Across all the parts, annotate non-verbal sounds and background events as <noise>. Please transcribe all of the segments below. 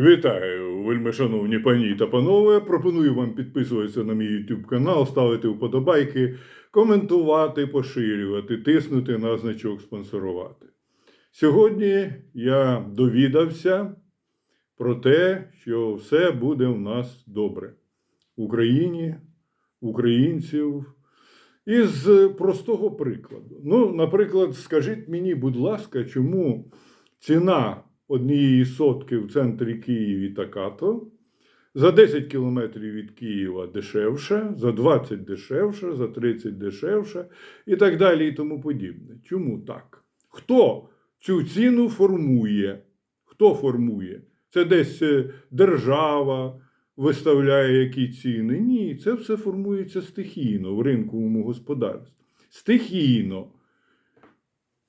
Вітаю, вельми шановні пані та панове. Пропоную вам підписуватися на мій YouTube канал, ставити вподобайки, коментувати, поширювати, тиснути на значок спонсорувати. Сьогодні я довідався про те, що все буде в нас добре в Україні, українців. Із простого прикладу. Ну, наприклад, скажіть мені, будь ласка, чому ціна однієї сотки в центрі Києві така-то, за 10 кілометрів від Києва дешевше, за 20 дешевше, за 30 дешевше і так далі, і тому подібне. Чому так? Хто цю ціну формує? Хто формує? Це десь е, держава виставляє які ціни? Ні, це все формується стихійно в ринковому господарстві. Стихійно.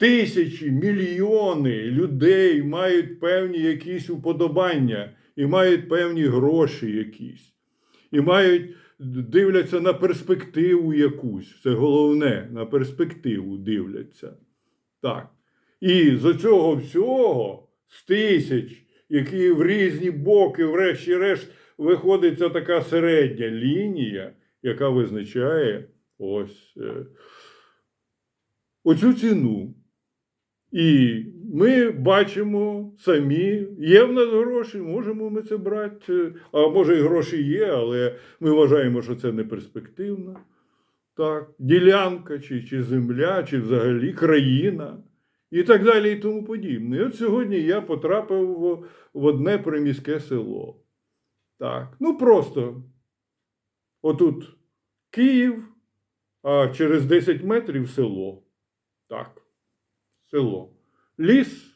Тисячі, мільйони людей мають певні якісь уподобання і мають певні гроші якісь. І мають, дивляться на перспективу якусь. Це головне, на перспективу дивляться. Так. І з цього всього, з тисяч, які в різні боки, врешті-решт, виходиться така середня лінія, яка визначає ось е, оцю ціну. І ми бачимо самі, є в нас гроші, можемо ми це брати. А може і гроші є, але ми вважаємо, що це не перспективно. Так, ділянка, чи, чи земля, чи взагалі країна, і так далі, і тому подібне. І от сьогодні я потрапив в, в одне приміське село. Так, ну просто отут Київ, а через 10 метрів село. Так село. Ліс,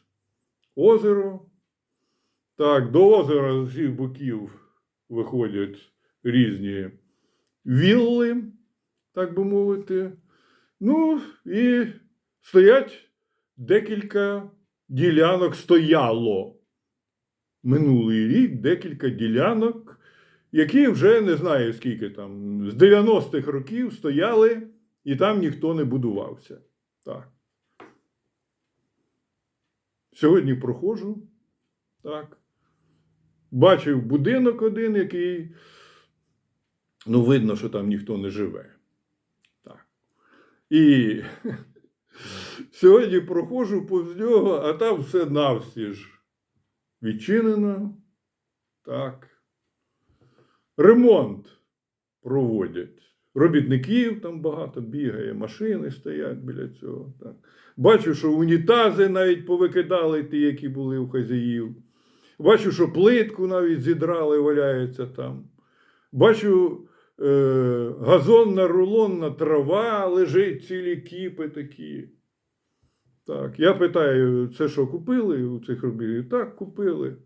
озеро. Так, до озера з усіх боків виходять різні вілли, так би мовити. Ну, і стоять декілька ділянок стояло. Минулий рік декілька ділянок, які вже не знаю скільки там, з 90-х років стояли, і там ніхто не будувався. Так. Сьогодні проходжу, так. Бачив будинок один, який, ну, видно, що там ніхто не живе. Так. І <laughs> сьогодні проходжу повз нього, а там все навстіж відчинено. Так. Ремонт проводять. Робітників там багато бігає, машини стоять біля цього. Так. Бачу, що унітази навіть повикидали ті, які були у хазяїв. Бачу, що плитку навіть зідрали, валяється там. Бачу, е, газонна рулонна трава лежить цілі кіпи такі. Так, я питаю, це що купили у цих робітників? Так, купили.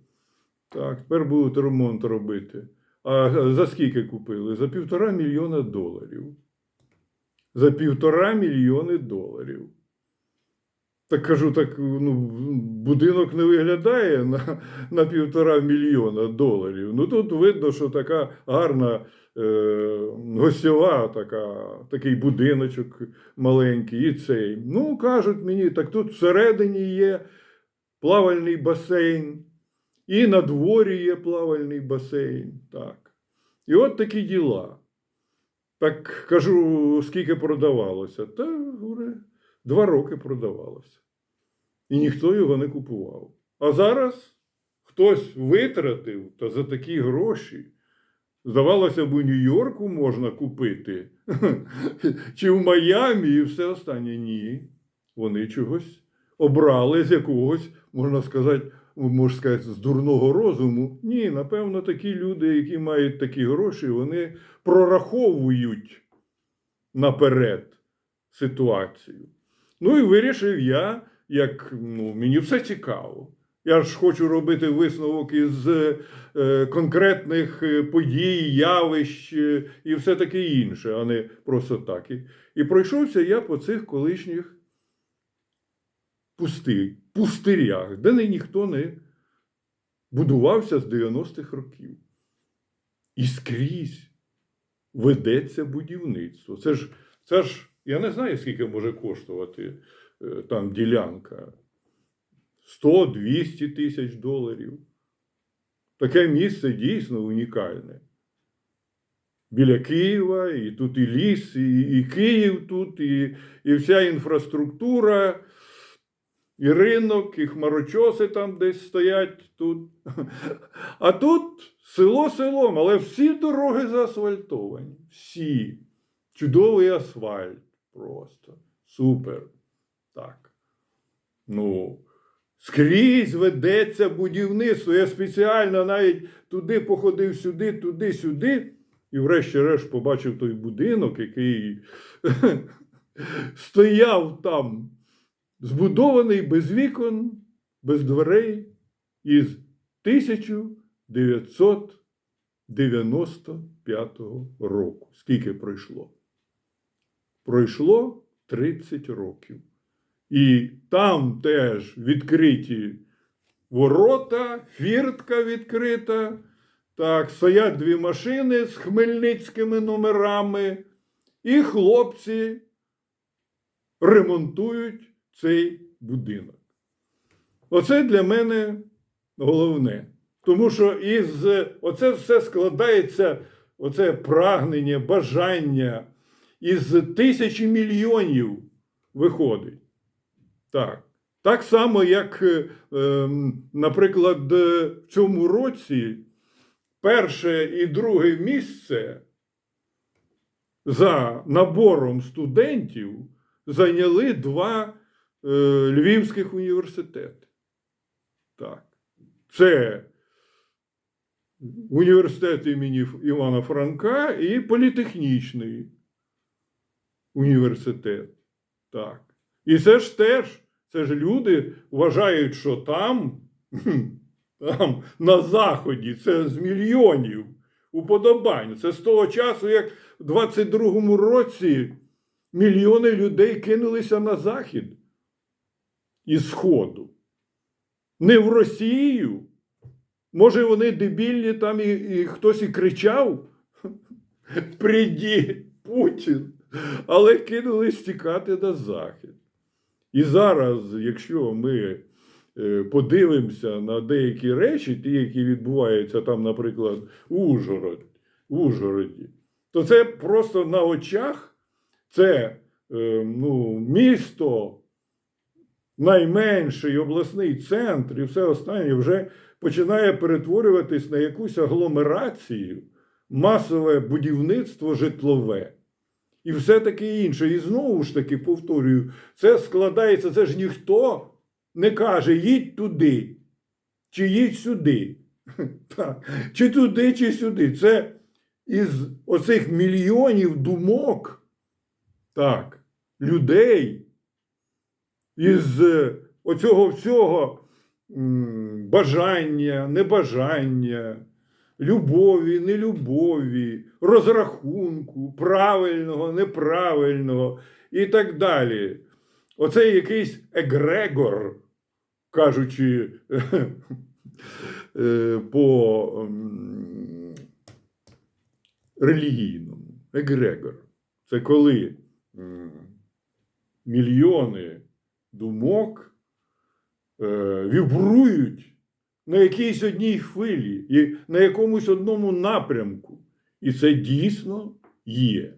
Так, тепер будуть ремонт робити. А за скільки купили? За півтора мільйона доларів. За півтора мільйони доларів. Так кажу, так ну, будинок не виглядає на на півтора мільйона доларів. Ну тут видно, що така гарна е, гостьова, така, такий будиночок маленький і цей. Ну, кажуть мені, так тут всередині є плавальний басейн. І на дворі є плавальний басейн. Так. І от такі діла. Так кажу, скільки продавалося. Та говорю, два роки продавалося. І ніхто його не купував. А зараз хтось витратив та за такі гроші. Здавалося б, у Нью-Йорку можна купити, <laughs> чи в Майамі, і все останнє. Ні. Вони чогось обрали з якогось, можна сказати, можна сказати, з дурного розуму. Ні, напевно, такі люди, які мають такі гроші, вони прораховують наперед ситуацію. Ну і вирішив я, як ну, мені все цікаво. Я ж хочу робити висновок із е, конкретних е, подій, явищ е, і все таке інше, а не просто так. І, пройшовся я по цих колишніх пусти, пустирях, де не ніхто не будувався з 90-х років. І скрізь ведеться будівництво. Це ж, це ж, я не знаю, скільки може коштувати е, там ділянка. 100-200 тисяч доларів. Таке місце дійсно унікальне. Біля Києва, і тут і ліс, і, і Київ тут, і, і вся інфраструктура, і ринок, і хмарочоси там десь стоять тут. А тут село селом, але всі дороги заасфальтовані. Всі. Чудовий асфальт. Просто. Супер. Так. Ну, скрізь ведеться будівництво. Я спеціально навіть туди походив, сюди, туди, сюди. І врешті-решт побачив той будинок, який <laughs> стояв там, збудований без вікон, без дверей, із 1995 року. Скільки пройшло? Пройшло 30 років. І там теж відкриті ворота, фіртка відкрита. Так, стоять дві машини з хмельницькими номерами, і хлопці ремонтують цей будинок. Оце для мене головне. Тому що із оце все складається, оце прагнення, бажання із тисячі мільйонів виходить. Так. Так само, як, ем, наприклад, в цьому році перше і друге місце за набором студентів зайняли два львівських університети. Так. Це університет імені Івана Франка і політехнічний університет. Так. І це ж теж, це ж люди вважають, що там, там на Заході це з мільйонів уподобань. Це з того часу, як в 22-му році мільйони людей кинулися на Захід із Сходу. Не в Росію. Може, вони дебільні там і, і хтось і кричав: <laughs> Прийди, Путін. Але кинулись тікати на Захід. І зараз, якщо ми е, подивимося на деякі речі, ті, які відбуваються там, наприклад, у Ужгород, в Ужгороді, то це просто на очах це е, ну, місто, найменший обласний центр і все останнє вже починає перетворюватись на якусь агломерацію, масове будівництво житлове. І все таке інше. І знову ж таки повторюю, це складається, це ж ніхто не каже, їдь туди, чи їдь сюди. <laughs> Так. Чи туди, чи сюди. Це із оцих мільйонів думок, так, людей, із е, оцього всього бажання, небажання, любові, нелюбові, розрахунку, правильного, неправильного і так далі. Оце якийсь егрегор, кажучи <laughs> е, по релігійному. Егрегор. Це коли мільйони думок е, вібрують на якійсь одній хвилі на якомусь одному напрямку. І це дійсно є.